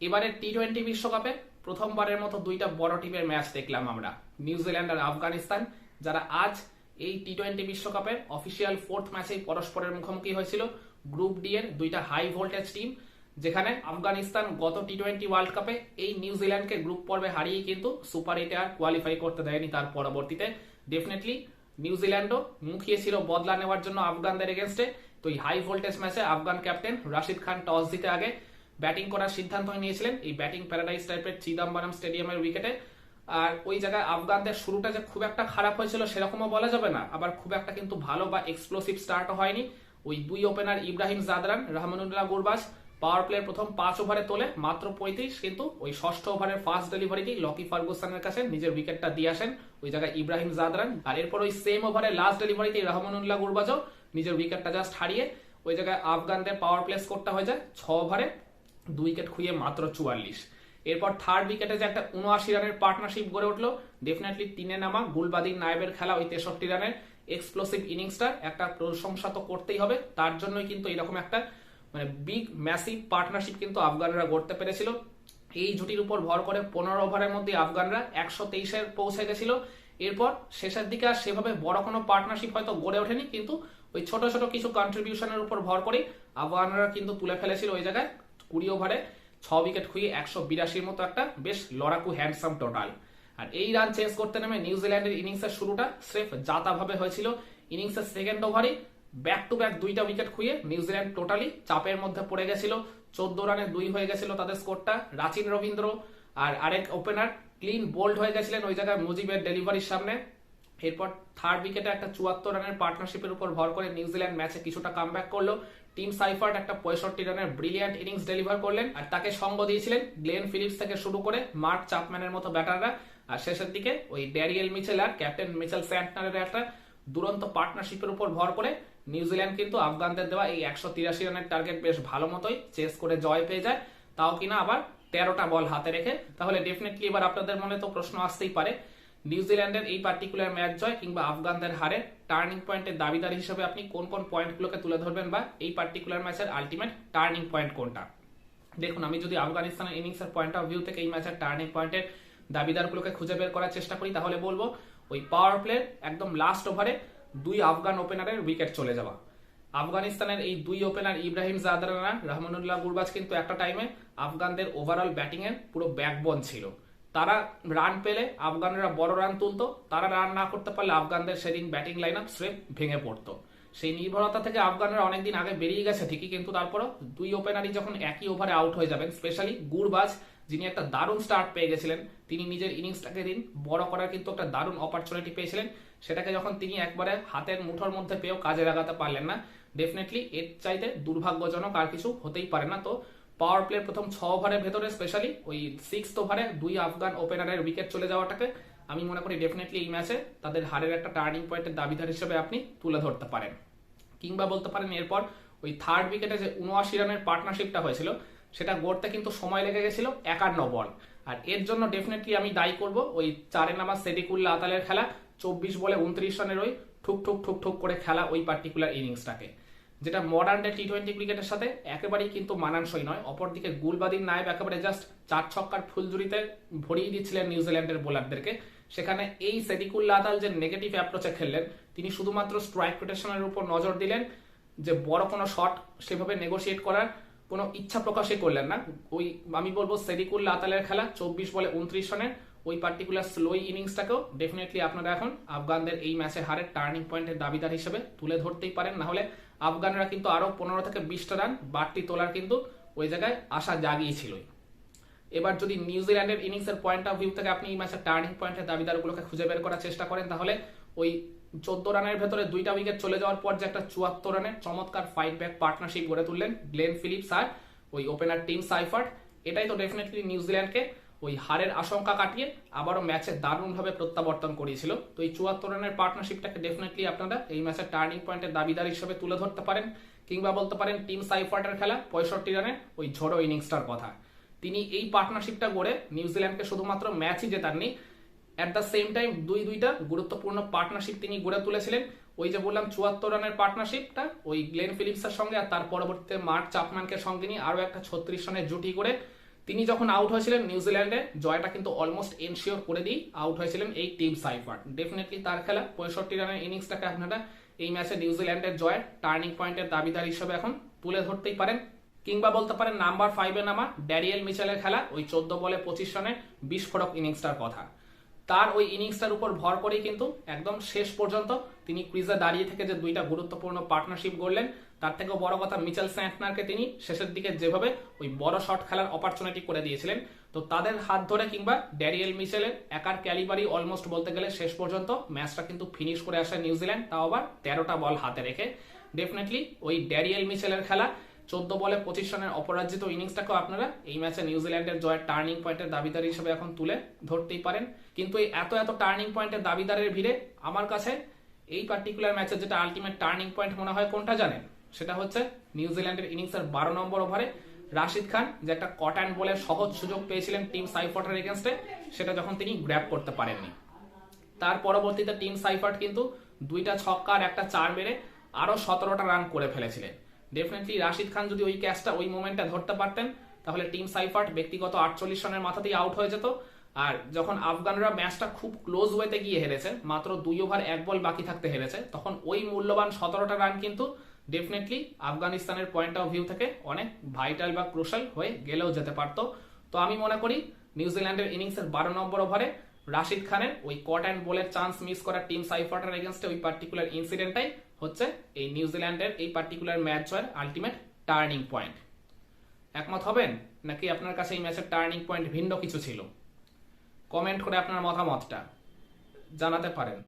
এবারে T twenty বিশ্বকাপে প্রথমবারের মতো দুইটা বড় টিমের ম্যাচ দেখলাম আমরা। নিউজিল্যান্ড আর আফগানিস্তান, যারা আজ এই টি টোয়েন্টি বিশ্বকাপের অফিসিয়াল ফোর্থ ম্যাচেই পরস্পরের মুখোমুখি হয়েছিল। গ্রুপ ডি এর দুইটা হাই ভোল্টেজ টিম যেখানে আফগানিস্তান গত টি টোয়েন্টি ওয়ার্ল্ড কাপে এই নিউজিল্যান্ডকে গ্রুপ পর্বে হারিয়ে কিন্তু সুপার এইটে আর কোয়ালিফাই করতে দেয়নি তার পরবর্তীতে। ডেফিনেটলি নিউজিল্যান্ডও মুখিয়ে ছিল বদলা নেওয়ার জন্য আফগানদের এগেনস্টে তো এই হাই ভোল্টেজ ম্যাচে আফগান ক্যাপ্টেন রাশিদ খান টস জিতে আগে ব্যাটিং করার সিদ্ধান্ত নিয়েছিলেন। এই ব্যাটিং প্যারাডাইস টাইপের চিদাম্বরম স্টেডিয়ামের উইকেটে। আর ওই জায়গায় আফগানদের শুরুটা যে খুব একটা খারাপ হয়েছিল সেরকমও বলা যাবে না। আবার খুব একটা কিন্তু ভালো বা এক্সপ্লোসিভ স্টার্টও হয়নি। ওই দুই ওপেনার ইব্রাহিম জাদরান, রহমানুল্লাহ গুরবাজ পাওয়ার প্লের প্রথম পাঁচ ওভারে তোলে, মাত্র পঁয়ত্রিশ, কিন্তু ওই ষষ্ঠ ওভারের ফার্স্ট ডেলিভারিটি লকি ফার্গুসানের কাছে নিজের উইকেটটা দিয়ে আসেন। ওই জায়গায় ইব্রাহিম জাদরান। আর এরপর ওই সেম ওভারে লাস্ট ডেলিভারিতে রহমানুল্লাহ গুরবাজও নিজের উইকেটটা জাস্ট হারিয়ে ওই জায়গায় আফগানদের পাওয়ার প্লে স্কোরটা হয়ে যায় ছ ওভারে দুই উইকেট খুঁয়ে মাত্র চুয়াল্লিশ। এরপর থার্ড উইকেটে যে একটা উনআশি রানের পার্টনারশিপ গড়ে উঠল ডেফিনেটলি তিনে নামা গুলবাদিন নায়েবের খেলা ওই তেষট্টি রানের এক্সপ্লোসিভ ইনিংসটা একটা প্রশংসা তো করতেই হবে, তার জন্যই কিন্তু এরকম একটা মানে বিগ ম্যাসিভ পার্টনারশিপ কিন্তু আফগানরা গড়তে পেরেছিল। এই জুটির উপর ভর করে পনেরো ওভারের মধ্যে আফগানরা একশো তেইশে পৌঁছে গেছিল। এরপর শেষের দিকে আর সেভাবে বড় কোনো পার্টনারশিপ হয়তো গড়ে ওঠেনি, কিন্তু ওই ছোট ছোট কিছু কন্ট্রিবিউশনের উপর ভর করে আফগানরা কিন্তু তুলে ফেলেছিল ওই জায়গায়। কুড়ি ওভারে ছ উইকেট খুঁয়ে একশো বিরাশির মতো একটা বেশ লড়াকু হ্যান্ডসাম টোটাল। আর এই রান চেঞ্জ করতে নেমে নিউজিল্যান্ডের ইনিংসের শুরুটা স্রেফ জাতাভাবে হয়েছিল। ইনিংসের সেকেন্ড ওভারই ব্যাক টু ব্যাক দুইটা উইকেট খুঁয়ে নিউজিল্যান্ড টোটালি চাপের মধ্যে পড়ে গেছিল। চোদ্দ রানে দুই হয়ে গেছিল তাদের স্কোরটা রাচিন রবীন্দ্র আর আরেক ওপেনার ক্লিন বোল্ড হয়ে গেছিলেন ওই জায়গায় মুজিবের ডেলিভারির সামনে। এরপর থার্ড উইকেটে একটা চুয়াত্তর রানের পার্টনারশিপের উপর ভর করে নিউজিল্যান্ড ম্যাচে কিছুটা কামব্যাক করল। টিম সাইফার্ট একটা পঁয়ষট্টি রানের ব্রিলিয়ান্ট ইনিংস ডেলিভার করলেন আর তাকে সঙ্গ দিয়েছিলেন গ্লেন ফিলিপস থেকে শুরু করে মার্ক চাপম্যানের মতো ব্যাটাররা। আর শেষের দিকে ওই ড্যারিয়েল মিচেল আর ক্যাপ্টেন মিচেল স্যান্টনারের একটা দুরন্ত পার্টনারশিপের উপর ভর করে নিউজিল্যান্ড কিন্তু আফগানদের দেওয়া এই একশো তিরাশি রানের টার্গেট বেশ ভালো মতোই চেস করে জয় পেয়ে যায়। তাও কিনা আবার তেরোটা বল হাতে রেখে। তাহলে ডেফিনেটলি এবার আপনাদের মনে তো প্রশ্ন আসতেই পারে। নিউজিল্যান্ডের এই পার্টিকুলার ম্যাচ জয় কিংবা আফগানদের হারে টার্নিং পয়েন্টের দাবিদার হিসেবে আপনি কোন কোন পয়েন্টগুলোকে তুলে ধরবেন বা এই পার্টিকুলার ম্যাচের আলটিমেট টার্নিং পয়েন্ট কোনটা? দেখুন, আমি যদি আফগানিস্তানের ইনিংসের পয়েন্ট অফ ভিউ থেকে এই ম্যাচের টার্নিং পয়েন্টের দাবিদারগুলোকে খুঁজে বের করার চেষ্টা করি, তাহলে বলব ওই পাওয়ার প্লে একদম লাস্ট ওভারে দুই আফগান ওপেনারের উইকেট চলে যাওয়া। আফগানিস্তানের এই দুই ওপেনার ইব্রাহিম জাদরানা, রহমানুল্লাহ গুরবাজ কিন্তু একটা টাইমে আফগানদের ওভারঅল ব্যাটিং এর পুরো ব্যাকবোন ছিল। তারা রান পেলে, আফগানরা বড় রান তুলতো। তারা রান না করতে পারলে আফগানদের সেদিন ব্যাটিং লাইন আপ স্রেফ ভেঙে পড়তো। সেই নির্ভরতা থেকে আফগানরা অনেকদিন আগে বেরিয়ে গেছে ঠিকই, কিন্তু তারপরও দুই ওপেনারই যখন একই ওভারে আউট হয়ে যাবেন স্পেশালি গুরবাজ, যিনি একটা দারুণ স্টার্ট পেয়ে গেছিলেন, তিনি নিজের ইনিংসটাকে দিন বড় করার কিন্তু একটা দারুণ অপরচুনিটি পেয়েছিলেন। সেটাকে যখন তিনি একবারে হাতের মুঠোর মধ্যে পেয়েও কাজে লাগাতে পারলেন না ডেফিনেটলি এর চাইতে দুর্ভাগ্যজনক আর কিছু হতেই পারে না। তো পাওয়ার প্লের প্রথম ছ ওভারের ভেতরে স্পেশালি ওই সিক্স ওভারে দুই আফগান ওপেনারের উইকেট চলে যাওয়াটাকে আমি মনে করি ডেফিনেটলি এই ম্যাচে তাদের হারের একটা টার্নিং পয়েন্টের দাবিদার হিসেবে আপনি তুলে ধরতে পারেন। কিংবা বলতে পারেন এরপর ওই থার্ড উইকেটে যে উনআশি রানের পার্টনারশিপটা হয়েছিল, সেটা গড়তে কিন্তু সময় লেগে গেছিল একান্ন বল। আর এর জন্য ডেফিনেটলি আমি দায়ী করব ওই চারে নামা সেডিকুল্লা আতালের খেলা, চব্বিশ বলে উনত্রিশ রানের ওই ঠুক ঠুক ঠুক ঠুক করে খেলা ওই পার্টিকুলার ইনিংসটাকে যেটা মডার্ন টি টোয়েন্টি ক্রিকেটের সাথে একেবারেই কিন্তু মানানসই নয়। অপরদিকে গুলবাদিন নায়েব একেবারে জাস্ট চার ছক্কার ফুলজুরিতে ভরিয়ে দিচ্ছিলেন নিউজিল্যান্ডের বোলারদেরকে। সেখানে এই সেদিকুল্লা আতাল যে নেগেটিভ অ্যাপ্রোচে খেললেন, তিনি শুধুমাত্র স্ট্রাইক রোটেশনের উপর নজর দিলেন, যে বড় কোনো শট সেভাবে নেগোসিয়েট করার কোনো ইচ্ছা প্রকাশই করলেন না। ওই আমি বলব সেদিকুল্লা আতালের খেলা, চব্বিশ বলে উনত্রিশ রানের, ওই পার্টিকুলার স্লো ইনিংসটাকেও ডেফিনেটলি আপনারা এখন আফগানদের এই ম্যাচে হারের টার্নিং পয়েন্টের দাবিদার হিসেবে তুলে ধরতেই পারেন। না হলে আফগানরা কিন্তু আরও পনেরো থেকে বিশটা রান বাড়তি তোলার কিন্তু ওই জায়গায় আশা জাগিয়েছিলই। এবার যদি নিউজিল্যান্ডের ইনিংসের পয়েন্ট অফ ভিউ থেকে আপনি এই ম্যাচের টার্নিং পয়েন্টের দাবিদারগুলোকে খুঁজে বের করার চেষ্টা করেন, তাহলে ওই চোদ্দ রানের ভেতরে দুইটা উইকেট চলে যাওয়ার পর যে একটা চুয়াত্তর রানের চমৎকার ফাইট ব্যাক পার্টনারশিপ গড়ে তুললেন গ্লেন ফিলিপস আর ওই ওপেনার টিম সাইফার্ট এটাই তো ডেফিনেটলি নিউজিল্যান্ডকে ওই হারের আশঙ্কা কাটিয়ে আবারও ম্যাচে দারুণভাবে প্রত্যাবর্তন করিয়েছিল। তো এই চুয়াত্তর রানের পার্টনারশিপটাকে ডেফিনেটলি আপনারা এই ম্যাচের টার্নিং পয়েন্টের দাবিদার হিসেবে তুলে ধরতে পারেন কিংবা বলতে পারেন টিম সাইফার্টের খেলা পঁয়ষট্টি রানে ওই ঝোড়ো ইনিংসটার কথা। তিনি এই পার্টনারশিপটা গড়ে নিউজিল্যান্ডকে শুধুমাত্র ম্যাচই জেতাননি অ্যাট দ্য সেম টাইম দুই দুইটা গুরুত্বপূর্ণ পার্টনারশিপ তিনি গড়ে তুলেছিলেন। ওই যে বললাম চুয়াত্তর রানের পার্টনারশিপটা ওই গ্লেন ফিলিপসের সঙ্গে আর তার পরবর্তীতে মার্ক চাপম্যানকে সঙ্গে নিয়ে আরও একটা ছত্রিশ রানের জুটি করে তিনি যখন আউট হয়েছিলেন নিউজিল্যান্ডে জয়টা কিন্তু অলমোস্ট এনশিওর করে দিয়ে আউট হয়েছিলেন এই টিম সাইফার। ডেফিনেটলি তার খেলা, পঁয়ষট্টি রানের ইনিংসটাকে আপনারা এই ম্যাচে নিউজিল্যান্ডের জয়ের টার্নিং পয়েন্টের দাবিদার হিসেবে এখন তুলে ধরতেই পারেন। কিংবা বলতে পারেন নাম্বার ফাইভে নামা ড্যারিয়েল মিচেলের খেলা, ওই চোদ্দ বলে পঁচিশ রানে বিস্ফোরক ইনিংসটার কথা। তার ওই ইনিংসটার উপর ভর করেই কিন্তু একদম শেষ পর্যন্ত তিনি ক্রিজে দাঁড়িয়ে থেকে যে দুইটা গুরুত্বপূর্ণ পার্টনারশিপ গড়লেন তার থেকেও বড় কথা মিচেল স্যান্টনারকে তিনি শেষের দিকে যেভাবে ওই বড় শট খেলার অপরচুনিটি করে দিয়েছিলেন, তো তাদের হাত ধরে কিংবা ড্যারিয়েল মিচেলের একার ক্যালিবারি অলমোস্ট বলতে গেলে শেষ পর্যন্ত ম্যাচটা কিন্তু ফিনিশ করে আসে নিউজিল্যান্ড তাও আবার তেরোটা বল হাতে রেখে। ডেফিনেটলি ওই ড্যারিয়েল মিচেলের খেলা চোদ্দ বলে পঁচিশ রানের অপরাজিত ইনিংসটাকেও আপনারা এই ম্যাচে নিউজিল্যান্ডের জয়ের টার্নিং পয়েন্টের দাবিদার হিসেবে এখন তুলে ধরতেই পারেন। কিন্তু এই এত এত টার্নিং পয়েন্টের দাবিদারের ভিড়ে আমার কাছে এই পার্টিকুলার ম্যাচের যেটা আলটিমেট টার্নিং পয়েন্ট মনে হয় কোনটা জানেন? সেটা হচ্ছে নিউজিল্যান্ডের ইনিংসের বারো নম্বর ওভারে রাশিদ খান, যে একটা কট অ্যান্ড বলের সহজ সুযোগ পেয়েছিলেন টিম সাইফটের এগেনস্টে সেটা যখন তিনি গ্র্যাপ করতে পারেননি। তার পরবর্তীতে টিম সাইফার্ট কিন্তু দুইটা ছক্কা আর একটা চার মেরে আরও সতেরোটা রান করে ফেলেছিলেন। ডেফিনেটলি রাশিদ খান যদি ওই ক্যাচটা ওই মোমেন্টে ধরতে পারতেন, তাহলে টিম সাইফার্ট ব্যক্তিগত আটচল্লিশ রানের মাথাতেই আউট হয়ে যেত। আর যখন আফগানরা ম্যাচটা খুব ক্লোজ ওয়েতে গিয়ে হেরেছে, মাত্র দুই ওভার এক বল বাকি থাকতে হেরেছে, তখন ওই মূল্যবান সতেরোটা রান কিন্তু ডেফিনেটলি আফগানিস্তানের পয়েন্ট অফ ভিউ থেকে অনেক ভাইটাল বা ক্রুশাল হয়ে গেলেও যেতে পারতো। তো আমি মনে করি নিউজিল্যান্ডের ইনিংসের বারো নম্বর ওভারে রাশিদ খানের ওই কট অ্যান্ড বলের চান্স মিস করা টিম সাইফার্টার এগেনস্টে ওই পার্টিকুলার ইনসিডেন্টটাই হচ্ছে এই নিউজিল্যান্ডের এই পার্টিকুলার ম্যাচ জয়ের আলটিমেট টার্নিং পয়েন্ট একমত হবেন? নাকি আপনার কাছে এই ম্যাচের টার্নিং পয়েন্ট ভিন্ন কিছু ছিল? কমেন্ট করে আপনার মতামতটা জানাতে পারেন।